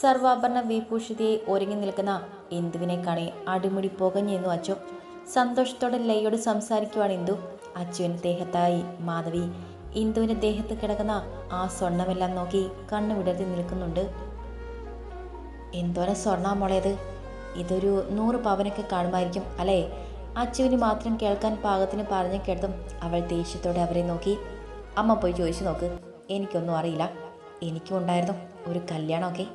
സർവാഭരണ വിഭൂഷിതയെ ഒരുങ്ങി നിൽക്കുന്ന ഇന്ദുവിനെ കാണി അടിമുടി പുകഞ്ഞെന്നു അച്ചു സന്തോഷത്തോടെ ലയോട് സംസാരിക്കുവാണ് ഇന്ദു. അച്ചുവിന്റെ ദേഹത്തായി. മാധവി ഇന്ദുവിന്റെ ദേഹത്ത് കിടക്കുന്ന ആ സ്വർണമെല്ലാം നോക്കി കണ്ണു വിടർത്തി നിൽക്കുന്നുണ്ട്. എന്തോരം സ്വർണാ മോളേത്? ഇതൊരു നൂറ് പവനൊക്കെ കാണുമായിരിക്കും അല്ലേ? അച്ചുവിന് മാത്രം കേൾക്കാൻ പാകത്തിന് പറഞ്ഞു കേട്ടതും അവൾ ദേഷ്യത്തോടെ അവരെ നോക്കി. അമ്മ പോയി ചോദിച്ചു നോക്ക്. എനിക്കൊന്നും അറിയില്ല. എനിക്കും ഉണ്ടായിരുന്നു ഒരു കല്യാണമൊക്കെ.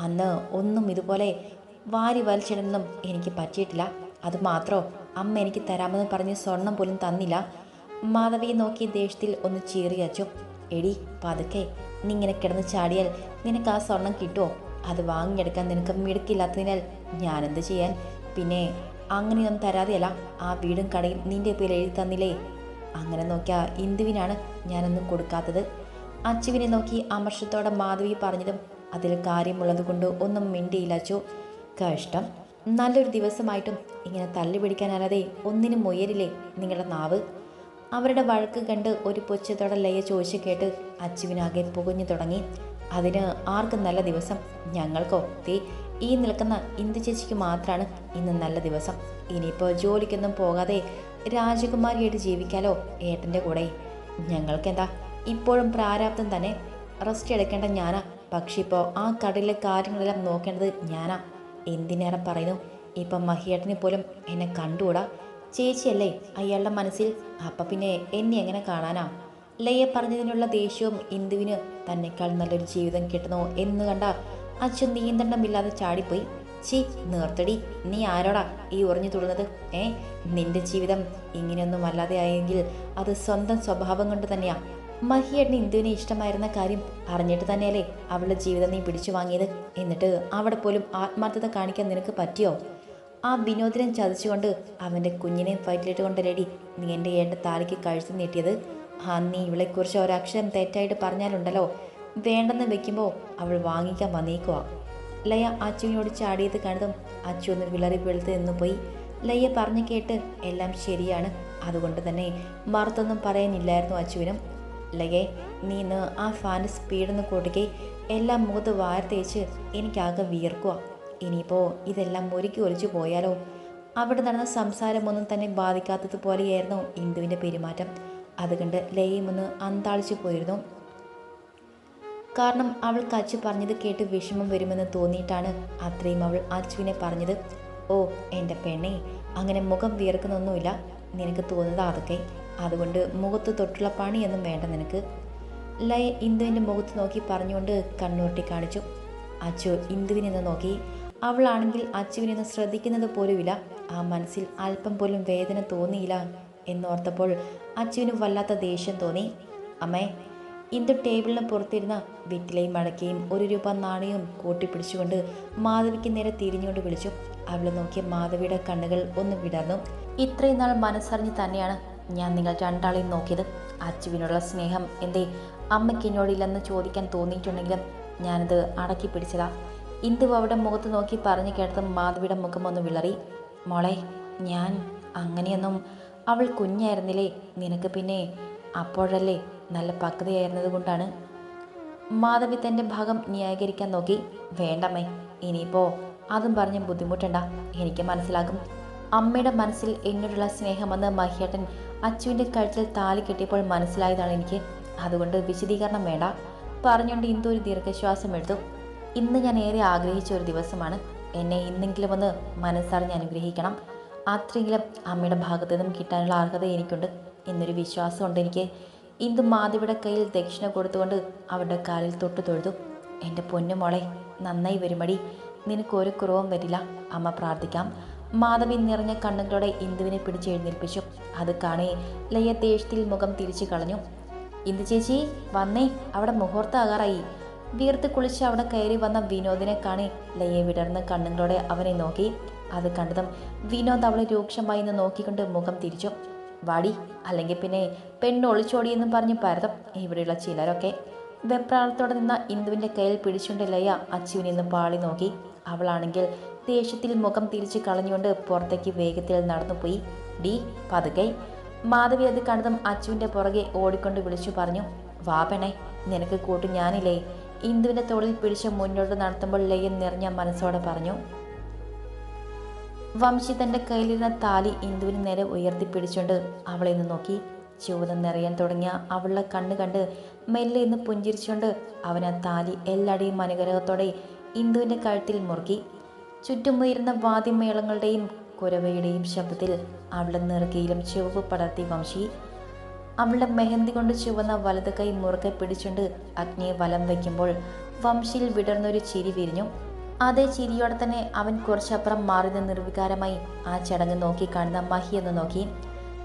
അന്ന് ഒന്നും ഇതുപോലെ വാരി വലിച്ചിടൊന്നും എനിക്ക് പറ്റിയിട്ടില്ല. അതുമാത്രോ അമ്മ എനിക്ക് തരാമെന്ന് പറഞ്ഞ് സ്വർണം പോലും തന്നില്ല. മാധവിയെ നോക്കി ദേഷ്യത്തിൽ ഒന്ന് ചീറി അച്ചു. എടി പതുക്കെ. നീ ഇങ്ങനെ കിടന്ന് ചാടിയാൽ നിനക്ക് ആ സ്വർണം കിട്ടുമോ അത് വാങ്ങിയെടുക്കാൻ നിനക്ക് മിടുക്കില്ലാത്തതിനാൽ ഞാനെന്ത് ചെയ്യാൻ? പിന്നെ അങ്ങനെയൊന്നും തരാതെയല്ല ആ വീടും കടയും നിന്റെ പേര് എഴുതി തന്നില്ലേ? അങ്ങനെ നോക്കിയാൽ ഇന്ദുവിനാണ് ഞാനൊന്നും കൊടുക്കാത്തത്. അച്ചുവിനെ നോക്കി അമർഷത്തോടെ മാധവി പറഞ്ഞതും അതിൽ കാര്യമുള്ളതുകൊണ്ട് ഒന്നും ചോ കഷ്ടം. നല്ലൊരു ദിവസമായിട്ടും ഇങ്ങനെ തല്ലി പിടിക്കാനല്ലാതെ ഒന്നിനും മുയരില്ലേ നിങ്ങളുടെ നാവ്? അവരുടെ വഴക്ക് കണ്ട് ഒരു പൊച്ചത്തോടെ ലയ ചോദിച്ചു കേട്ട് അച്ചുവിനാകെ പുകഞ്ഞു തുടങ്ങി. അതിന് ആർക്കും നല്ല ദിവസം? ഞങ്ങൾക്കോ? തീ ഈ നിൽക്കുന്ന ഇന്ദു ചേച്ചിക്ക് മാത്രമാണ് ഇന്ന് നല്ല ദിവസം. ഇനിയിപ്പോൾ ജോലിക്കൊന്നും പോകാതെ രാജകുമാരിയായിട്ട് ജീവിക്കാലോ ഏട്ടന്റെ കൂടെ. ഞങ്ങൾക്കെന്താ? ഇപ്പോഴും പ്രാരാബ്ദം തന്നെ. റെസ്റ്റ് എടുക്കേണ്ട ഞാനാ. പക്ഷെ ഇപ്പോൾ ആ കടലിലെ കാര്യങ്ങളെല്ലാം നോക്കേണ്ടത് ഞാനാ. എന്തിനേറെ പറയുന്നു? ഇപ്പം മഹിയേട്ടനെ പോലും എന്നെ കണ്ടുകൂടാ? ചേച്ചിയല്ലേ അയാളുടെ മനസ്സിൽ? അപ്പം പിന്നെ എന്നെ എങ്ങനെ കാണാനാ? ലയ്യ പറഞ്ഞതിനുള്ള ദേഷ്യവും ഇന്ദുവിന് തന്നെക്കാൾ നല്ലൊരു ജീവിതം കിട്ടണോ എന്ന് കണ്ട അച്ഛൻ നിയന്ത്രണമില്ലാതെ ചാടിപ്പോയി. ചീ നിർത്തടി. നീ ആരോടാ ഈ ഉറഞ്ഞു തുള്ളുന്നത്? ഏ നിന്റെ ജീവിതം ഇങ്ങനെയൊന്നും അല്ലാതെ ആയെങ്കിൽ അത് സ്വന്തം സ്വഭാവം കൊണ്ട് തന്നെയാ. മഹിയേട്ടന് ഇന്ദുവിനെ ഇഷ്ടമായിരുന്ന കാര്യം അറിഞ്ഞിട്ട് തന്നെയല്ലേ അവളുടെ ജീവിതം നീ പിടിച്ചു വാങ്ങിയത്? എന്നിട്ട് അവിടെ പോലും ആത്മാർത്ഥത കാണിക്കാൻ നിനക്ക് പറ്റിയോ? ആ വിനോദിനെ ചതിച്ചുകൊണ്ട് അവന്റെ കുഞ്ഞിനെ ഫൈറ്റിലിട്ട് റെഡി. നീ എന്റെ ഏട്ട താലിക്ക് കഴുത്ത് നീട്ടിയത്. ആ നീ ഇവളെക്കുറിച്ച് ഒരക്ഷരം തെറ്റായിട്ട് പറഞ്ഞാലുണ്ടല്ലോ. വേണ്ടെന്ന് വെക്കുമ്പോൾ അവൾ വാങ്ങിക്കാൻ വന്നേക്കുക ലയ അച്ചുവിനോട് ചാടിയത് കണ്ടതും അച്ചു ഒന്ന് വിളറി വെളുത്ത് നിന്ന് പോയി. ലയ്യ പറഞ്ഞു കേട്ട് എല്ലാം ശരിയാണ്. അതുകൊണ്ട് തന്നെ മറുത്തൊന്നും പറയാനില്ലായിരുന്നു അച്ചുവിനും. ലയെ നീ ഇന്ന് ആ ഫാന്റെ സ്പീഡൊന്ന് കൊടുക്കി എല്ലാം മുഖത്ത് വാരി തേച്ച് എനിക്കാകെ വിയർക്കുക ഇനിയിപ്പോൾ ഇതെല്ലാം ഒരുക്കി ഒലിച്ചു പോയാലോ? അവിടെ നടന്ന സംസാരമൊന്നും തന്നെ ബാധിക്കാത്തതുപോലെയായിരുന്നു ഇന്ദുവിന്റെ പെരുമാറ്റം. അതുകൊണ്ട് ലയയും ഒന്ന് അന്താളിച്ചു പോയിരുന്നു. കാരണം അവൾ അച്ചു പറഞ്ഞത് കേട്ട് വിഷമം വരുമെന്ന് തോന്നിയിട്ടാണ് അത്രയും അവൾ അച്ചുവിനെ പറഞ്ഞത്. ഓ എന്റെ പെണ്ണേ അങ്ങനെ മുഖം വിയർക്കുന്നൊന്നുമില്ല. നിനക്ക് തോന്നുന്നത് അതൊക്കെ. അതുകൊണ്ട് മുഖത്ത് തൊട്ടുള്ള പണിയൊന്നും വേണ്ട നിനക്ക്. ലയ ഇന്ദുവിന്റെ മുഖത്ത് നോക്കി പറഞ്ഞുകൊണ്ട് കണ്ണൂർട്ടി കാണിച്ചു. അച്ചു ഇന്ദുവിനെ നോക്കി. അവളാണെങ്കിൽ അച്ചുവിനെ ശ്രദ്ധിക്കുന്നത് പോലുമില്ല. ആ മനസ്സിൽ അല്പം പോലും വേദന തോന്നിയില്ല എന്നോർത്തപ്പോൾ അച്ചുവിന് വല്ലാത്ത ദേഷ്യം തോന്നി. അമ്മേ ഇന്ദു ടേബിളിന് പുറത്തിരുന്ന വെറ്റിലയും മടക്കയും ഒരു രൂപ നാണയവും കൂട്ടിപ്പിടിച്ചുകൊണ്ട് മാധവിക്ക് നേരെ തിരിഞ്ഞുകൊണ്ട് വിളിച്ചു. അവളെ നോക്കിയ മാധവിയുടെ കണ്ണുകൾ ഒന്ന് വിടർന്നു. ഇത്രയും നാൾ മനസ്സറിഞ്ഞ് തന്നെയാണ് ഞാൻ നിങ്ങൾ രണ്ടാളെയും നോക്കിയത് അച്ചുവിനുള്ള സ്നേഹം എന്തേ? അമ്മയ്ക്ക് എന്നോടില്ലെന്ന് ചോദിക്കാൻ തോന്നിയിട്ടുണ്ടെങ്കിലും ഞാനത് അടക്കി പിടിച്ചതാ. ഇന്ദു അവിടെ മുഖത്ത് നോക്കി പറഞ്ഞു കേട്ടതും മാധവിയുടെ മുഖം ഒന്ന് വിളറി. മോളെ ഞാൻ അങ്ങനെയൊന്നും അവൾ കുഞ്ഞായിരുന്നില്ലേ? നിനക്ക് പിന്നെ അപ്പോഴല്ലേ നല്ല പക്വതയായിരുന്നത് കൊണ്ടാണ്? മാധവി തന്റെ ഭാഗം ന്യായീകരിക്കാൻ നോക്കി. വേണ്ടമ്മേ ഇനിയിപ്പോൾ അതും പറഞ്ഞ് ബുദ്ധിമുട്ടണ്ട. എനിക്ക് മനസ്സിലാകും. അമ്മയുടെ മനസ്സിൽ എന്നോടുള്ള സ്നേഹമെന്ന് മഹിയേട്ടൻ അച്ചുവിന്റെ കഴുത്തിൽ താലി കെട്ടിയപ്പോൾ മനസ്സിലായതാണ് എനിക്ക് അതുകൊണ്ട് വിശദീകരണം വേണ്ട. പറഞ്ഞുകൊണ്ട് ഇന്ദു ഒരു ദീർഘശ്വാസം എടുത്തു. ഇന്ന് ഞാൻ ഏറെ ആഗ്രഹിച്ച ഒരു ദിവസമാണ്. എന്നെ ഇന്നെങ്കിലും ഒന്ന് മനസ്സറിഞ്ഞ് അനുഗ്രഹിക്കണം. അത്രയെങ്കിലും അമ്മയുടെ ഭാഗത്തു നിന്നും കിട്ടാനുള്ള അർഹത എനിക്കുണ്ട്. എന്നൊരു വിശ്വാസമുണ്ട് എനിക്ക്. ഇന്ദു മാധവിയുടെ കയ്യിൽ ദക്ഷിണ കൊടുത്തുകൊണ്ട് അവരുടെ കാലിൽ തൊട്ടു തൊഴുതു. എന്റെ പൊന്നു മോളെ നന്നായി വരുമടി. നിനക്കൊരു കുറവും വരില്ല. അമ്മ പ്രാർത്ഥിക്കാം. മാധവി നിറഞ്ഞ കണ്ണുകളോടെ ഇന്ദുവിനെ പിടിച്ച് എഴുന്നേൽപ്പിച്ചു. അത് കാണേ ലയ ദേഷ്യത്തിൽ മുഖം തിരിച്ചു കളഞ്ഞു. ഇന്ദു ചേച്ചി വന്നേ. അവിടെ മുഹൂർത്താകാറായി വീർത്ത് കുളിച്ച് അവിടെ കയറി വന്ന വിനോദിനെ കാണി ലയെ വിടർന്ന് കണ്ണുകളോടെ അവനെ നോക്കി. അത് കണ്ടതും വിനോദ് അവളെ രൂക്ഷമായി നിന്ന് നോക്കിക്കൊണ്ട് മുഖം തിരിച്ചു. വാടി അല്ലെങ്കിൽ പിന്നെ പെണ്ണ് ഒളിച്ചോടിയെന്നും പറഞ്ഞ് പരതം. ഇവിടെയുള്ള ചിലരൊക്കെ വെപ്രാളത്തോടെ നിന്ന ഇന്ദുവിന്റെ കയ്യിൽ പിടിച്ചുകൊണ്ട് ലയ അച്ചുവിനെ നിന്ന് പാളി നോക്കി. അവളാണെങ്കിൽ ദേഷ്യത്തിൽ മുഖം തിരിച്ച് കളഞ്ഞുകൊണ്ട് പുറത്തേക്ക് വേഗത്തിൽ നടന്നുപോയി. ഡി പതുക്കെ. മാധവി അത് കണ്ടതും അച്ചുവിന്റെ പുറകെ ഓടിക്കൊണ്ട് വിളിച്ചു പറഞ്ഞു വാ പെണേ നിനക്ക് കൂട്ടു ഞാനില്ലേ ഇന്ദുവിന്റെ തോളിൽ പിടിച്ച് മുന്നോട്ട് നടത്തുമ്പോൾ ലയൻ നിറഞ്ഞ മനസ്സോടെ പറഞ്ഞു വംശി തന്റെ കയ്യിലിരുന്ന താലി ഇന്ദുവിന് നേരെ ഉയർത്തിപ്പിടിച്ചുകൊണ്ട് അവളെ നിന്ന് നോക്കി. ചുവതം നിറയാൻ തുടങ്ങിയ അവളുടെ കണ്ണ് കണ്ട് മെല്ലെ ഇന്ന് പുഞ്ചിരിച്ചുകൊണ്ട് അവൻ ആ താലി എല്ലാടെയും അനുഗ്രഹത്തോടെ ഇന്ദുവിന്റെ കഴുത്തിൽ മുറുക്കി. ചുറ്റുമുയരുന്ന വാദ്യമേളങ്ങളുടെയും കുരവയുടെയും ശബ്ദത്തിൽ അവളുടെ നെറുകയിലും ചുവപ്പ് പടർത്തി വംശി. അവളുടെ മെഹന്തി കൊണ്ട് ചുവന്ന വലത് കൈ മുറുകെ പിടിച്ചുകൊണ്ട് അഗ്നിയെ വലം വയ്ക്കുമ്പോൾ വംശിയിൽ വിടർന്നൊരു ചിരി വിരിഞ്ഞു. അതേ ചിരിയോടെ തന്നെ അവൻ കുറച്ചപ്പുറം മാറി നിന്ന് നിർവികാരമായി ആ ചടങ്ങ് നോക്കി കാണുന്ന മഹി എന്ന് നോക്കി.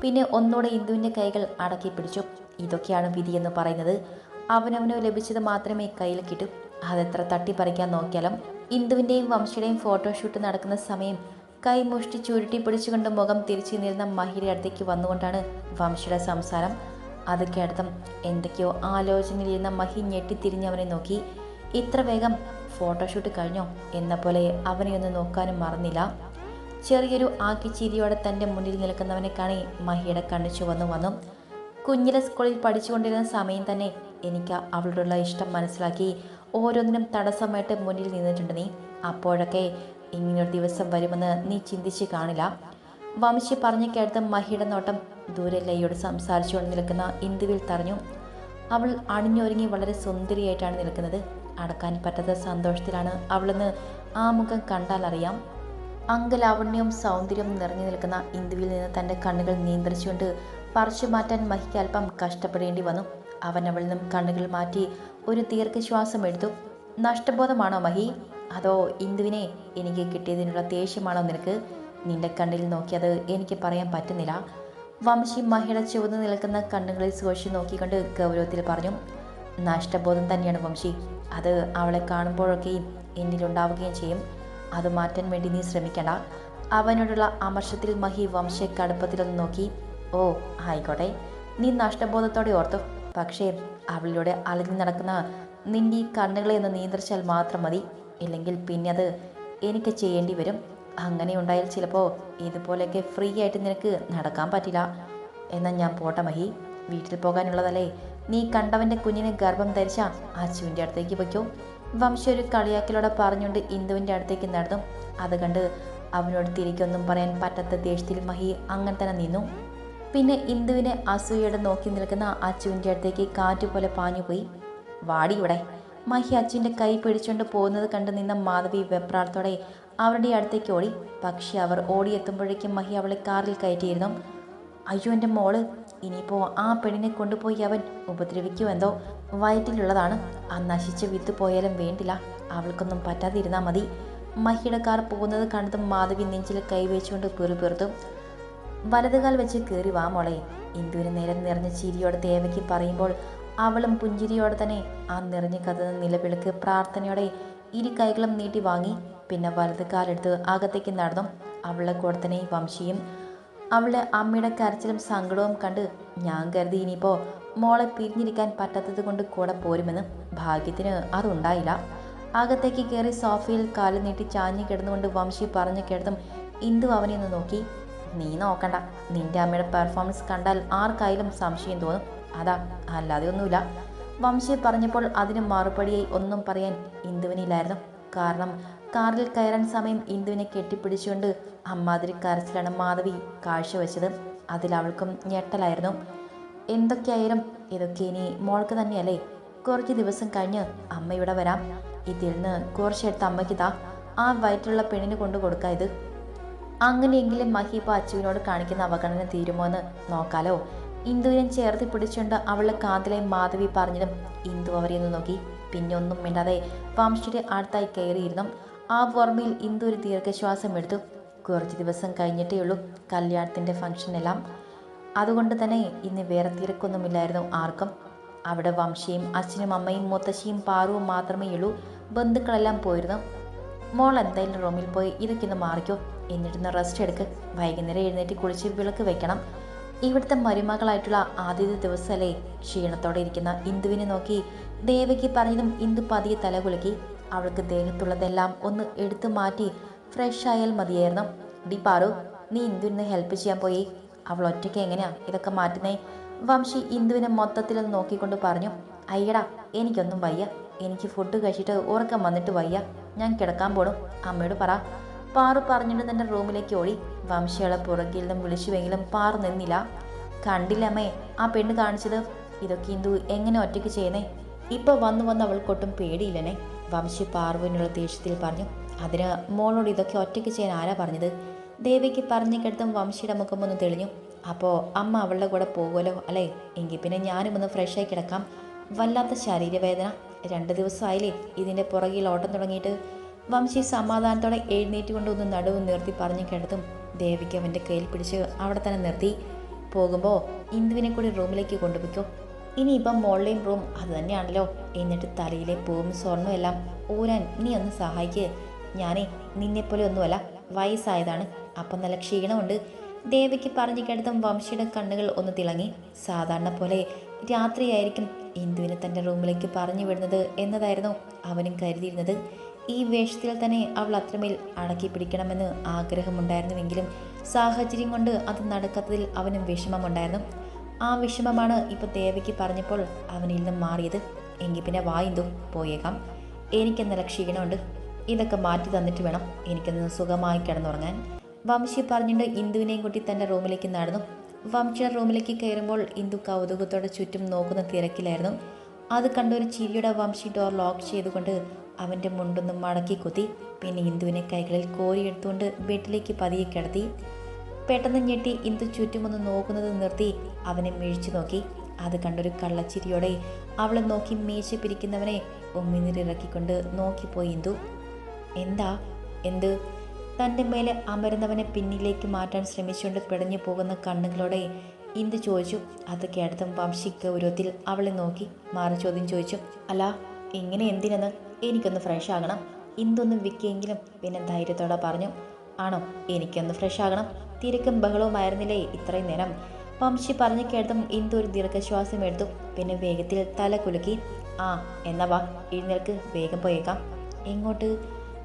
പിന്നെ ഒന്നുകൂടെ ഇന്ദുവിന്റെ കൈകൾ അടക്കി പിടിച്ചു. ഇതൊക്കെയാണ് വിധിയെന്ന് പറയുന്നത്. അവനവന് ലഭിച്ചത് മാത്രമേ കയ്യിൽ കിട്ടൂ. അതെത്ര തട്ടിപ്പറിക്കാൻ നോക്കിയാലും ഇന്ദുവിന്റെയും വംശയുടെയും ഫോട്ടോഷൂട്ട് നടക്കുന്ന സമയം കൈ മുഷ്ടി ചുരുട്ടി പിടിച്ചുകൊണ്ട് മുഖം തിരിച്ചു നിന്നിരുന്ന മഹിയുടെ അടുത്തേക്ക് വന്നുകൊണ്ടാണ് വംശയുടെ സംസാരം. അത് കേട്ടതും എന്തൊക്കെയോ ആലോചനയിലിരുന്ന മഹി ഞെട്ടിത്തിരിഞ്ഞവനെ നോക്കി. ഇത്ര വേഗം ഫോട്ടോഷൂട്ട് കഴിഞ്ഞോ? എന്ന പോലെ ഒന്ന് നോക്കാനും മറന്നില്ല. ചെറിയൊരു ആക്കിച്ചിരിയോടെ തന്റെ മുന്നിൽ നിൽക്കുന്നവനെ കാണി മഹിയുടെ കണ്ണു ചുവന്നു വന്നു. കുഞ്ഞിലെ സ്കൂളിൽ പഠിച്ചുകൊണ്ടിരുന്ന സമയം തന്നെ എനിക്ക് അവളോടുള്ള ഇഷ്ടം മനസ്സിലാക്കി ഓരോന്നിനും തടസ്സമായിട്ട് മുന്നിൽ നിന്നിട്ടുണ്ട് നീ. അപ്പോഴൊക്കെ ഇങ്ങനൊരു ദിവസം വരുമെന്ന് നീ ചിന്തിച്ച് കാണില്ല. വംശി പറഞ്ഞു കേട്ട മഹിയുടെ നോട്ടം ദൂരെ ലയ്യോട് സംസാരിച്ചുകൊണ്ട് നിൽക്കുന്ന ഇന്ദുവിൽ തറഞ്ഞു. അവൾ അണിഞ്ഞൊരുങ്ങി വളരെ സുന്ദരിയായിട്ടാണ് നിൽക്കുന്നത്. അടക്കാൻ പറ്റാത്ത സന്തോഷത്തിലാണ് അവളെന്ന് ആ മുഖം കണ്ടാൽ അറിയാം. അങ്കലാവണ്യവും സൗന്ദര്യവും നിറഞ്ഞു നിൽക്കുന്ന ഇന്ദുവിൽ നിന്ന് തന്റെ കണ്ണുകൾ നിയന്ത്രിച്ചുകൊണ്ട് പറിച്ചു മാറ്റാൻ മഹിക്ക് അല്പം കഷ്ടപ്പെടേണ്ടി വന്നു. അവൻ അവളിൽ നിന്നും കണ്ണുകൾ മാറ്റി ഒരു ദീർഘശ്വാസം എടുത്തു. നഷ്ടബോധമാണോ മഹി? അതോ ഇന്ദുവിനെ എനിക്ക് കിട്ടിയതിനുള്ള ദേഷ്യമാണോ നിനക്ക്? നിന്റെ കണ്ണിൽ നോക്കിയത് എനിക്ക് പറയാൻ പറ്റുന്നില്ല. വംശി മഹിയുടെ ചുവന്ന് നിൽക്കുന്ന കണ്ണുകളിൽ സൂക്ഷിച്ച് നോക്കിക്കൊണ്ട് ഗൗരവത്തിൽ പറഞ്ഞു നഷ്ടബോധം തന്നെയാണ് വംശി. അത് അവളെ കാണുമ്പോഴൊക്കെയും എന്നിലുണ്ടാവുകയും ചെയ്യും. അത് മാറ്റാൻ വേണ്ടി നീ ശ്രമിക്കണ്ട. അവനോടുള്ള അമർഷത്തിൽ മഹി വംശയെ കടുപ്പത്തിലൊന്ന് നോക്കി ഓ ആയിക്കോട്ടെ. നീ നഷ്ടബോധത്തോടെ ഓർത്തു. പക്ഷേ അവളിലൂടെ അലഞ്ഞു നടക്കുന്ന നിന്റെ ഈ കണ്ണുകളെ ഒന്ന് നിയന്ത്രിച്ചാൽ മാത്രം മതി. ഇല്ലെങ്കിൽ പിന്നെ അത് എനിക്ക് ചെയ്യേണ്ടി വരും. അങ്ങനെ ഉണ്ടായാൽ ചിലപ്പോൾ ഇതുപോലെയൊക്കെ ഫ്രീ ആയിട്ട് നിനക്ക് നടക്കാൻ പറ്റില്ല. എന്നാൽ ഞാൻ പോട്ടെ മഹി. വീട്ടിൽ പോകാനുള്ളതല്ലേ. നീ കണ്ടവന്റെ കുഞ്ഞിനെ ഗർഭം ധരിച്ച അച്ചുവിന്റെ അടുത്തേക്ക് വയ്ക്കൂ വംശ ഒരു കളിയാക്കലോടെ പറഞ്ഞുകൊണ്ട് ഇന്ദുവിന്റെ അടുത്തേക്ക് നടന്നു. അത് കണ്ട് അവനോട് തിരികൊന്നും പറയാൻ പറ്റാത്ത ദേഷ്യത്തിൽ മഹി അങ്ങനെ തന്നെ നിന്നു. പിന്നെ ഇന്ദുവിനെ അസൂയയുടെ നോക്കി നിൽക്കുന്ന അച്ചുവിന്റെ അടുത്തേക്ക് കാറ്റുപോലെ പാഞ്ഞുപോയി. വാടി ഇവിടെ മഹി അച്ചുവിന്റെ കൈ പിടിച്ചുകൊണ്ട് പോകുന്നത് കണ്ട് നിന്ന മാധവി വെപ്രാളത്തോടെ അവരുടെ അടുത്തേക്ക് ഓടി. പക്ഷെ അവർ ഓടിയെത്തുമ്പോഴേക്കും മഹി അവളെ കാറിൽ കയറ്റിയിരുന്നു. അയ്യോ എന്റെ മോൾ ഇനിയിപ്പോൾ ആ പെണ്ണിനെ കൊണ്ടുപോയി അവൻ ഉപദ്രവിക്കുമെന്തോ വയറ്റിലുള്ളതാണ്. ആ നശിച്ച വിത്ത് പോയാലും വേണ്ടില്ല. അവൾക്കൊന്നും പറ്റാതിരുന്നാൽ മതി. മഹിയുടെ കാർ പോകുന്നത് കണ്ടതും മാധവി നെഞ്ചിൽ കൈവച്ചുകൊണ്ട് പെറുപെറുത്തു. വലതുകാൽ വെച്ച് കയറി വാ മോളെ. ഇന്ദുവിന് നേരം നിറഞ്ഞ ചിരിയോടെ ദേവയ്ക്ക് പറയുമ്പോൾ അവളും പുഞ്ചിരിയോടെ തന്നെ ആ നിറഞ്ഞു കത്തുന്ന നിലവിളക്ക് പ്രാർത്ഥനയോടെ ഇരു കൈകളും നീട്ടി വാങ്ങി. പിന്നെ വലത് കാലെടുത്ത് അകത്തേക്ക് നടന്നു അവളെ കൂടെ തന്നെ വംശിയും അവളെ അമ്മയുടെ കരച്ചിലും സങ്കടവും കണ്ട് ഞാൻ കരുതി ഇനിയിപ്പോൾ മോളെ പിരിഞ്ഞിരിക്കാൻ പറ്റാത്തത് കൊണ്ട് കൂടെ പോരുമെന്ന് ഭാഗ്യത്തിന് അതുണ്ടായില്ല. അകത്തേക്ക് കയറി സോഫയിൽ കാൽ നീട്ടി ചാഞ്ഞു കിടന്നുകൊണ്ട് വംശി പറഞ്ഞു കേട്ടതും ഇന്ദു അവനെ ഒന്ന് നോക്കി. നീ നോക്കണ്ട. നിന്റെ അമ്മയുടെ പെർഫോമൻസ് കണ്ടാൽ ആർക്കായാലും സംശയം തോന്നും. അതാ അല്ലാതെ ഒന്നുമില്ല. വംശി പറഞ്ഞപ്പോൾ അതിന് മറുപടിയായി ഒന്നും പറയാൻ ഇന്ദുവിനില്ലായിരുന്നു. കാരണം കാറിൽ കയറാൻ സമയം ഇന്ദുവിനെ കെട്ടിപ്പിടിച്ചുകൊണ്ട് അമ്മാതിരി കരച്ചിലാണ് മാധവി കാഴ്ചവെച്ചത് അതിൽ അവൾക്കും ഞെട്ടലായിരുന്നു. എന്തൊക്കെയായാലും ഇതൊക്കെ ഇനി മോൾക്ക് തന്നെയല്ലേ? കുറച്ച് ദിവസം കഴിഞ്ഞ് അമ്മ ഇവിടെ വരാം. ഇതിൽ നിന്ന് കുറച്ചെടുത്ത് അമ്മയ്ക്ക് താ. ആ വയറ്റിലുള്ള പെണ്ണിന് കൊണ്ടു കൊടുക്കാം ഇത്. അങ്ങനെയെങ്കിലും മഹീബ അച്ചുവിനോട് കാണിക്കുന്ന അവഗണന തീരുമോ എന്ന് നോക്കാലോ. ഇന്ദുവിനെ ചേർത്ത് പിടിച്ചുകൊണ്ട് അവളുടെ കാതിലെ മാധവി പറഞ്ഞതും ഇന്ദു അവരെ ഒന്ന് നോക്കി. പിന്നെ ഒന്നും മിണ്ടാതെ വംശിയുടെ അടുത്തായി കയറിയിരുന്നു. ആ ഓർമ്മയിൽ ഇന്ദു ഒരു ദീർഘശ്വാസം എടുത്തു. കുറച്ച് ദിവസം കഴിഞ്ഞിട്ടേ ഉള്ളൂ കല്യാണത്തിന്റെ ഫംഗ്ഷനെല്ലാം അതുകൊണ്ട് തന്നെ ഇന്ന് വേറെ തിരക്കൊന്നുമില്ലായിരുന്നു ആർക്കും. അവിടെ വംശിയും അച്ഛനും അമ്മയും മുത്തശ്ശിയും പാറുവും മാത്രമേ ഉള്ളൂ. ബന്ധുക്കളെല്ലാം പോയിരുന്നു. മോൾ എന്തായാലും റൂമിൽ പോയി ഇതൊക്കെ ഒന്ന് മാറിക്കോ. എന്നിട്ടൊന്ന് റെസ്റ്റ് എടുക്ക്. വൈകുന്നേരം എഴുന്നേറ്റ് കുളിച്ച് വിളക്ക് വെക്കണം. ഇവിടുത്തെ മരുമകളായിട്ടുള്ള ആദ്യത്തെ ദിവസമല്ലേ ക്ഷീണത്തോടെ ഇരിക്കുന്ന ഇന്ദുവിനെ നോക്കി ദേവയ്ക്ക് പറഞ്ഞതും ഇന്ദു പതിയെ തല കുലുക്കി. അവൾക്ക് ദേഹത്തുള്ളതെല്ലാം ഒന്ന് എടുത്തു മാറ്റി ഫ്രഷ് ആയാൽ മതിയായിരുന്നു. ഡി പാറു നീ ഇന്ദുവിനെ ഹെൽപ്പ് ചെയ്യാൻ പോയി. അവൾ ഒറ്റയ്ക്ക് എങ്ങനെയാ ഇതൊക്കെ മാറ്റുന്നേ? വംശി ഇന്ദുവിനെ മൊത്തത്തിൽ നോക്കിക്കൊണ്ട് പറഞ്ഞു. അയ്യടാ എനിക്കൊന്നും വയ്യ. എനിക്ക് ഫുഡ് കഴിച്ചിട്ട് ഉറക്കം വന്നിട്ട് വയ്യ. ഞാൻ കിടക്കാൻ പോണു. അമ്മയോട് പറ. പാറു പറഞ്ഞിട്ട് തന്റെ റൂമിലേക്ക് ഓടി. വംശികളെ പുറകിൽ നിന്നും വിളിച്ചുവെങ്കിലും പാറു നിന്നില്ല. കണ്ടില്ലമ്മേ ആ പെണ്ണ് കാണിച്ചത്? ഇതൊക്കെ ഇന്ദു എങ്ങനെ ഒറ്റയ്ക്ക് ചെയ്യുന്നേ? ഇപ്പൊ വന്നു വന്ന് അവൾക്കൊട്ടും പേടിയില്ലനെ. വംശി പാർവിനുള്ള ദേഷ്യത്തിൽ പറഞ്ഞു അതിന് മോളോട് ഇതൊക്കെ ഒറ്റയ്ക്ക് ചെയ്യാൻ ആരാ പറഞ്ഞത്? ദേവിക്ക് പറഞ്ഞു കേട്ടും വംശിയുടെ മുഖം ഒന്ന് തെളിഞ്ഞു. അപ്പോൾ അമ്മ അവളുടെ കൂടെ പോകുമല്ലോ അല്ലേ? എങ്കിൽ പിന്നെ ഞാനും ഒന്ന് ഫ്രഷായി കിടക്കാം. വല്ലാത്ത ശരീരവേദന. രണ്ട് ദിവസമായില്ലേ ഇതിന്റെ പുറകിൽ ഓട്ടം തുടങ്ങിയിട്ട്. വംശി സമാധാനത്തോടെ എഴുന്നേറ്റ് കൊണ്ട് ഒന്ന് നടുവ് നിർത്തി പറഞ്ഞു കേട്ടതും ദേവിക്ക് അവന്റെ കയ്യിൽ പിടിച്ച് അവിടെ തന്നെ നിർത്തി. പോകുമ്പോൾ ഇന്ദുവിനെ കൂടി റൂമിലേക്ക് കൊണ്ടുപോയിക്കോ. ഇനിയിപ്പം മോളിലെയും റൂം അത് തന്നെയാണല്ലോ. എന്നിട്ട് തലയിലെ പൂവും സ്വർണവും എല്ലാം ഊരാൻ നീ ഒന്ന് സഹായിക്ക്. ഞാനേ നിന്നെപ്പോലെ ഒന്നുമല്ല വയസ്സായതാണ്. അപ്പം നല്ല ക്ഷീണമുണ്ട്. ദേവിക്ക് പറഞ്ഞു കേട്ടതും വംശിയുടെ കണ്ണുകൾ ഒന്ന് തിളങ്ങി. സാധാരണ പോലെ രാത്രിയായിരിക്കും ഇന്ദുവിനെ തന്റെ റൂമിലേക്ക് പറഞ്ഞു വിടുന്നത് എന്നതായിരുന്നു അവനും കരുതിയിരുന്നത്. ഈ വേഷത്തിൽ തന്നെ അവൾ അത്രമേൽ അടക്കി പിടിക്കണമെന്ന് ആഗ്രഹമുണ്ടായിരുന്നുവെങ്കിലും സാഹചര്യം കൊണ്ട് അത് നടക്കാത്തതിൽ അവനും വിഷമമുണ്ടായിരുന്നു. ആ വിഷമമാണ് ഇപ്പോൾ ദേവയ്ക്ക് പറഞ്ഞപ്പോൾ അവനിൽ നിന്നും മാറിയത്. എങ്കിൽ പിന്നെ വായിന്തു പോയേക്കാം. എനിക്കെന്നല്ല ക്ഷീണമുണ്ട് ഇതൊക്കെ മാറ്റി തന്നിട്ട് വേണം എനിക്കൊന്ന് സുഖമായി കിടന്നുറങ്ങാൻ. വംശി പറഞ്ഞിട്ട് ഇന്ദുവിനെയും കൂട്ടി തന്റെ റൂമിലേക്ക് നടന്നു. വംശിയുടെ റൂമിലേക്ക് കയറുമ്പോൾ ഇന്ദു കൗതുകത്തോടെ ചുറ്റും നോക്കുന്ന തിരക്കിലായിരുന്നു. അത് കണ്ടൊരു ചിരിയുടെ വംശി ഡോർ ലോക്ക് ചെയ്തുകൊണ്ട് അവന്റെ മുണ്ടൊന്ന് മടക്കി കുത്തി പിന്നെ ഇന്ദുവിനെ കൈകളിൽ കോരിയെടുത്തുകൊണ്ട് ബെഡിലേക്ക് പതിയെ കിടത്തി. പെട്ടെന്ന് ഞെട്ടി ഇന്ദു ചുറ്റുമൊന്ന് നോക്കുന്നത് നിർത്തി അവനെ മിഴിച്ചു നോക്കി. അത് കണ്ടൊരു കള്ളച്ചിരിയോടെ അവളെ നോക്കി മീശ പിരിക്കുന്നവനെ ഉമ്മിനീരിറക്കിക്കൊണ്ട് നോക്കിപ്പോയി ഇന്ദു. എന്താ? എന്ത്? തന്റെ മേലെ അമരുന്നവനെ പിന്നിലേക്ക് മാറ്റാൻ ശ്രമിച്ചുകൊണ്ട് പിടഞ്ഞു പോകുന്ന കണ്ണുകളോടെ ഇന്ദു ചോദിച്ചു. അത് കേട്ടതും വംശി ഗൗരവത്തിൽ അവളെ നോക്കി മാറി ചോദ്യം ചോദിച്ചു. അല്ല ഇങ്ങനെ എന്തിനെന്ന്? എനിക്കൊന്ന് ഫ്രഷ് ആകണം. ഇന്തൊന്ന് വിൽക്കിയെങ്കിലും പിന്നെ ധൈര്യത്തോടെ പറഞ്ഞു ആണോ എനിക്കൊന്ന് ഫ്രഷ് ആകണം. തിരക്കും ബഹളവുമായിരുന്നില്ലേ ഇത്രയും നേരം? വംശി പറഞ്ഞു കേട്ടതും ഇന്ദു ഒരു ദീർഘശ്വാസം എടുത്തു. പിന്നെ വേഗത്തിൽ തല കുലുക്കി ആ എന്നാ വാ എഴുന്നേൽക്ക് വേഗം പോയേക്കാം. എങ്ങോട്ട്?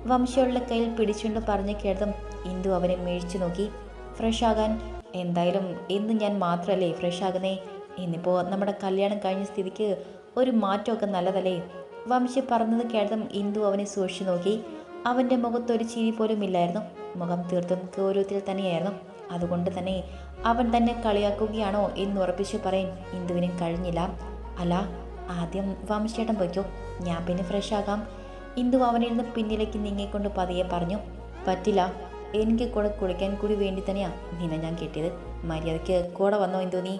വംശിയുള്ള കയ്യിൽ പിടിച്ചുകൊണ്ട് പറഞ്ഞു കേട്ടതും ഇന്ദു അവനെ മേഴിച്ചു നോക്കി. ഫ്രഷ് ആകാൻ? എന്തായാലും ഇന്ന് ഞാൻ മാത്രമല്ലേ ഫ്രഷ് ആകുന്നേ? ഇന്നിപ്പോൾ നമ്മുടെ കല്യാണം കഴിഞ്ഞ സ്ഥിതിക്ക് ഒരു മാറ്റമൊക്കെ നല്ലതല്ലേ? വംശി പറഞ്ഞത് കേട്ടതും ഇന്ദു അവനെ സൂക്ഷിച്ചു നോക്കി. അവന്റെ മുഖത്തൊരു ചിരി പോലും ഇല്ലായിരുന്നു. മുഖം തീർത്തും ഗൗരവത്തിൽ തന്നെയായിരുന്നു. അതുകൊണ്ട് തന്നെ അവൻ തന്നെ കളിയാക്കുകയാണോ എന്ന് ഉറപ്പിച്ചു പറയാൻ ഇന്ദുവിന് കഴിഞ്ഞില്ല. അല്ല ആദ്യം വംശേട്ടൻ പൊയ്ക്കോ. ഞാൻ പിന്നെ ഫ്രഷ് ആകാം. ഇന്ദു അവനിൽ നിന്ന് പിന്നിലേക്ക് നീങ്ങിക്കൊണ്ട് പതിയെ പറഞ്ഞു പറ്റില്ല. എനിക്ക് കൂടെ കുളിക്കാൻ കൂടി വേണ്ടി തന്നെയാ നിന്നെ ഞാൻ കിട്ടിയത്. മര്യാദയ്ക്ക് കൂടെ വന്നോ ഇന്ദു നീ.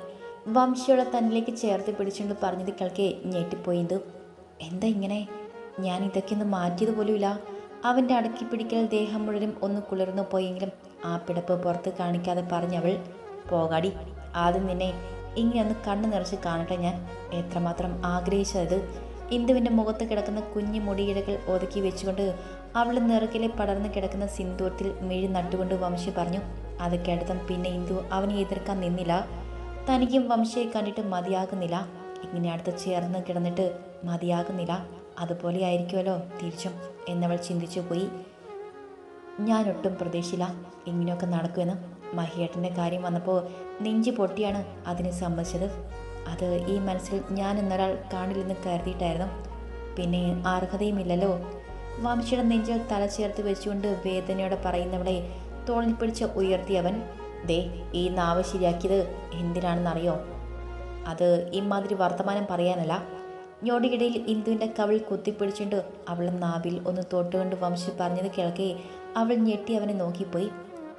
വംശയോടെ തന്നിലേക്ക് ചേർത്ത് പിടിച്ചുകൊണ്ട് പറഞ്ഞത് കേൾക്കേ ഞെട്ടിപ്പോയി ഇന്ദു. എന്താ ഇങ്ങനെ? ഞാൻ ഇതൊക്കെ ഒന്ന് മാറ്റിയത് പോലുമില്ല അവന്റെ അടക്കി പിടിക്കൽ ദേഹം മുഴുവനും ഒന്ന് കുളിർന്നു പോയെങ്കിലും ആ പിടപ്പ് പുറത്ത് കാണിക്കാതെ പറഞ്ഞവൾ പോകാടി ആദ്യം നിന്നെ ഇങ്ങനെ ഒന്ന് കണ്ണു നിറച്ച് കാണട്ടെ ഞാൻ. എത്രമാത്രം ആഗ്രഹിച്ചത്. ഇന്ദുവിന്റെ മുഖത്ത് കിടക്കുന്ന കുഞ്ഞു മുടിയിഴകൾ ഒതുക്കി വെച്ചുകൊണ്ട് അവൾ നിറക്കിലെ പടർന്നു കിടക്കുന്ന സിന്ദൂരത്തിൽ മിഴി നട്ടുകൊണ്ട് വംശി പറഞ്ഞു അത് കേട്ടതും പിന്നെ ഇന്ദു അവനെ എതിർക്കാൻ നിന്നില്ല. തനിക്കും വംശയെ കണ്ടിട്ട് മതിയാകുന്നില്ല. ഇങ്ങനെ അടുത്ത് ചേർന്ന് കിടന്നിട്ട് മതിയാകുന്നില്ല. അതുപോലെ ആയിരിക്കുമല്ലോ തിരിച്ചും എന്നവൾ ചിന്തിച്ചു പോയി. ഞാനൊട്ടും പ്രതീക്ഷയില്ല ഇങ്ങനെയൊക്കെ നടക്കുമെന്ന്. മഹിയേട്ടന്റെ കാര്യം വന്നപ്പോൾ നെഞ്ചു പൊട്ടിയാണ് അതിനെ സമ്മതിച്ചത്. അത് ഈ മനസ്സിൽ ഞാൻ എന്നൊരാൾ കാണില്ലെന്ന് കരുതിയിട്ടായിരുന്നു. പിന്നെ അർഹതയുമില്ലല്ലോ. വംശയുടെ നെഞ്ചിൽ തല ചേർത്ത് വെച്ചുകൊണ്ട് വേദനയോടെ പറയുന്നവളെ തോളിൽ പിടിച്ച് ഉയർത്തിയവൻ ദേ ഈ നാവ് ശരിയാക്കിയത് എന്തിനാണെന്നറിയോ? അത് ഇമാതിരി വർത്തമാനം പറയാനല്ല. ഞൊടിയിടയിൽ ഇന്ദുവിന്റെ കവൾ കുത്തിപ്പിടിച്ചുകൊണ്ട് അവൾ നാവിൽ ഒന്ന് തൊട്ടുകൊണ്ട് വംശി പറഞ്ഞത് കേൾക്കെ അവൾ ഞെട്ടി അവനെ നോക്കിപ്പോയി.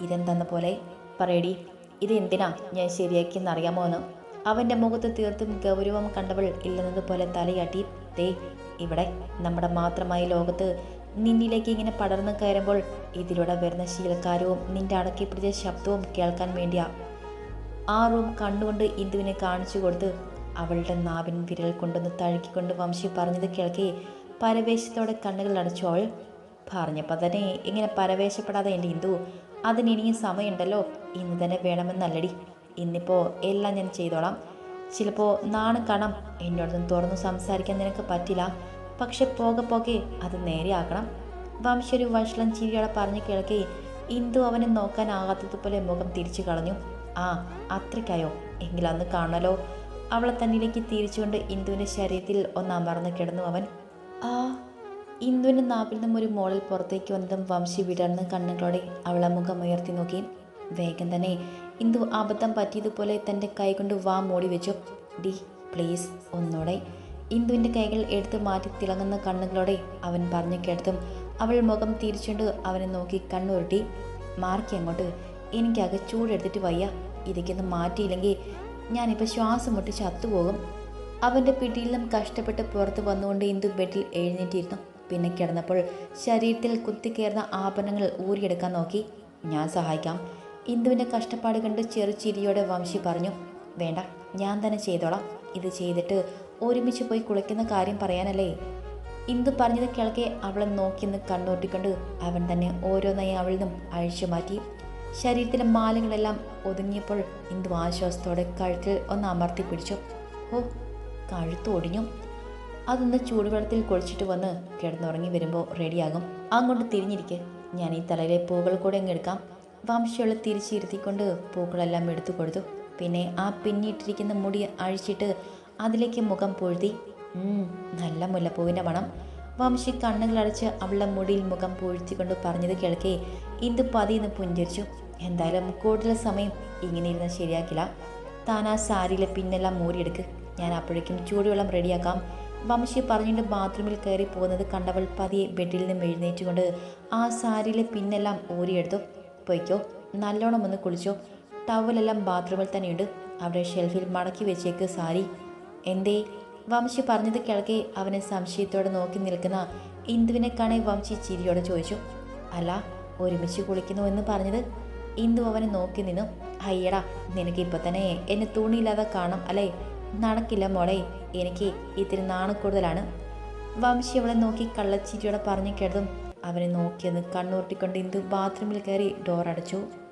ഇതെന്തെന്ന പോലെ? പറയടി ഇത് എന്തിനാ ഞാൻ ശരിയാക്കിയെന്നറിയാമോ എന്ന് അവന്റെ മുഖത്ത് തീർത്തും ഗൗരവം കണ്ടവൾ ഇല്ലെന്നതുപോലെ തലയാട്ടി ദേ ഇവിടെ നമ്മുടെ മാത്രമായ ലോകത്ത് നിന്നിലേക്ക് ഇങ്ങനെ പടർന്നു കയറുമ്പോൾ ഇതിലൂടെ വരുന്ന ശീലക്കാരവും നിന്റെ അടക്കിപ്പിടിച്ച ശബ്ദവും കേൾക്കാൻ വേണ്ടിയാ. ആ റൂം കണ്ണുകൊണ്ട് ഇന്ദുവിനെ കാണിച്ചു കൊടുത്ത് അവളുടെ നാവിൻ വിരൽ കൊണ്ടൊന്ന് തഴുകിക്കൊണ്ട് വംശി പറഞ്ഞത് കേൾക്കെ പരവേശത്തോടെ കണ്ണുകൾ അടച്ചു അവൾ പറഞ്ഞപ്പോൾ തന്നെ ഇങ്ങനെ പരവേശപ്പെടാതെ എന്റെ ഇന്ദു അതിന് ഇനിയും സമയമുണ്ടല്ലോ ഇന്ന് തന്നെ വേണമെന്നല്ലടി. ഇന്നിപ്പോൾ എല്ലാം ഞാൻ ചെയ്തോളാം. ചിലപ്പോൾ നാണു കാണാം എന്നോടൊന്നും തുറന്നു സംസാരിക്കാൻ നിനക്ക് പറ്റില്ല. പക്ഷെ പോകെ പോകെ അത് നേരെയാക്കണം. വംശി ഒരു വഷളം ചിരിയോടെ പറഞ്ഞു കേൾക്കേ ഇന്ദു അവനെ നോക്കാനാകാത്തതുപോലെ മുഖം തിരിച്ചു കളഞ്ഞു. ആ അത്രയ്ക്കായോ? എങ്കിലന്ന് കാണലോ അവളെ തന്നിലേക്ക് തിരിച്ചുകൊണ്ട് ഇന്ദുവിന്റെ ശരീരത്തിൽ ഒന്ന് അമർന്ന് കിടന്നു അവൻ ആ ഇന്ദുവിന്റെ നാപ്പിൽ നിന്നും ഒരു മോളിൽ പുറത്തേക്ക് വന്നതും വംശി വിടർന്ന് കണ്ണുകളോടെ അവളെ മുഖം ഉയർത്തി നോക്കി. വേഗം തന്നെ. ഇന്ദു അബദ്ധം പറ്റിയതുപോലെ തന്റെ കൈകൊണ്ട് വാ മൂടി വെച്ചു. ഡി പ്ലീസ് ഒന്നോടെ. ഇന്ദുവിന്റെ കൈകൾ എടുത്ത് മാറ്റി തിളങ്ങുന്ന കണ്ണുകളോടെ അവൻ പറഞ്ഞു കേട്ടതും അവൾ മുഖം തിരിച്ചുകൊണ്ട് അവനെ നോക്കി കണ്ണുരുട്ടി. മാർക്കി അങ്ങോട്ട്. എനിക്കകെ ചൂടെടുത്തിട്ട് വയ്യ. ഇതൊക്കെയൊന്നും മാറ്റിയില്ലെങ്കിൽ ഞാനിപ്പോൾ ശ്വാസം മുട്ടി ചത്തുപോകും. അവന്റെ നിന്നും കഷ്ടപ്പെട്ട് പുറത്ത് വന്നുകൊണ്ട് ഇന്ദു ബെഡിൽ എഴുന്നേറ്റിരുന്നു. പിന്നെ കിടന്നപ്പോൾ ശരീരത്തിൽ കുത്തിക്കയറുന്ന ആഭരണങ്ങൾ ഊരിയെടുക്കാൻ നോക്കി. ഞാൻ സഹായിക്കാം. ഇന്ദുവിന്റെ കഷ്ടപ്പാട് കണ്ട് ചെറുചിരിയോടെ വംശി പറഞ്ഞു. വേണ്ട ഞാൻ തന്നെ ചെയ്തോളാം. ഇത് ചെയ്തിട്ട് ഒരുമിച്ച് പോയി കുളിക്കുന്ന കാര്യം പറയാനല്ലേ. ഇന്ദു പറഞ്ഞത് കിളക്കെ അവളെ നോക്കിയെന്ന് കണ്ണോട്ടിക്കൊണ്ട്. അവൻ തന്നെ ഓരോന്നായി അവളിൽ നിന്നും അഴിച്ചു മാറ്റി. ശരീരത്തിലെ മാലകളെല്ലാം ഒതുങ്ങിയപ്പോൾ ഇന്ദു ആശ്വാസത്തോടെ കഴുത്തിൽ ഒന്ന് അമർത്തി പിടിച്ചു. ഓ കഴുത്ത് ഒടിഞ്ഞു. അതൊന്ന് ചൂടുവെള്ളത്തിൽ കുളിച്ചിട്ട് വന്ന് കിടന്നുറങ്ങി വരുമ്പോൾ റെഡിയാകും. അങ്ങോട്ട് തിരിഞ്ഞിരിക്കെ. ഞാൻ ഈ തലയിലെ പൂക്കൾ കൂടെ അങ്ങ് എടുക്കാം. വംശയുള്ള തിരിച്ചിരുത്തിക്കൊണ്ട് പൂക്കളെല്ലാം എടുത്തു കൊടുത്തു. പിന്നെ ആ പിന്നിട്ടിരിക്കുന്ന മുടി അഴിച്ചിട്ട് അതിലേക്ക് മുഖം പൂഴ്ത്തി. ഉം, നല്ല മുല്ലപ്പൂവിന്റെ മണം. വംശി കണ്ണുകളടച്ച് അവളുടെ മുടിയിൽ മുഖം പൂഴ്ത്തിക്കൊണ്ട് പറഞ്ഞത് കേൾക്കേ. ഇന്ദു പതിയെന്ന് പുഞ്ചരിച്ചു. എന്തായാലും കൂടുതൽ സമയം ഇങ്ങനെ ഇരുന്ന് ശരിയാക്കില്ല. താൻ ആ സാരിയിലെ പിന്നെല്ലാം മൂരിയെടുക്ക്. ഞാൻ അപ്പോഴേക്കും ചൂടുവെള്ളം റെഡിയാക്കാം. വംശി പറഞ്ഞിട്ട് ബാത്റൂമിൽ കയറി പോകുന്നത് കണ്ടവൾ പതിയെ ബെഡിൽ നിന്നും എഴുന്നേറ്റുകൊണ്ട് ആ സാരിയിലെ പിന്നെല്ലാം ഊരിയെടുത്തു. പൊയ്ക്കോ നല്ലോണം ഒന്ന് കുളിച്ചോ. ടവലെല്ലാം ബാത്റൂമിൽ തന്നെയുണ്ട്. അവിടെ ഷെൽഫിൽ മടക്കി വെച്ചേക്ക് സാരി. എന്തേ? വംശി പറഞ്ഞത് കിഴക്കെ അവനെ സംശയത്തോടെ നോക്കി നിൽക്കുന്ന ഇന്ദുവിനെ കാണെ വംശി ചിരിയോടെ ചോദിച്ചു. അല്ല ഒരുമിച്ച് കുളിക്കുന്നു എന്ന് പറഞ്ഞത്? ഇന്ദു അവനെ നോക്കി നിന്നു. അയ്യടാ നിനക്ക് ഇപ്പൊ തന്നെ എന്നെ തുണിയില്ലാതെ കാണാം അല്ലേ? നടക്കില്ല മോളെ എനിക്ക് ഇത്തിരി നാണക്കൂടുതലാണ്. വംശി അവളെ നോക്കി കള്ളച്ചിരിയോടെ പറഞ്ഞു കേട്ടതും അവനെ നോക്കിയത് കണ്ണൂർട്ടിക്കൊണ്ട് ഇന്ദു ബാത്റൂമിൽ കയറി ഡോർ അടച്ചു.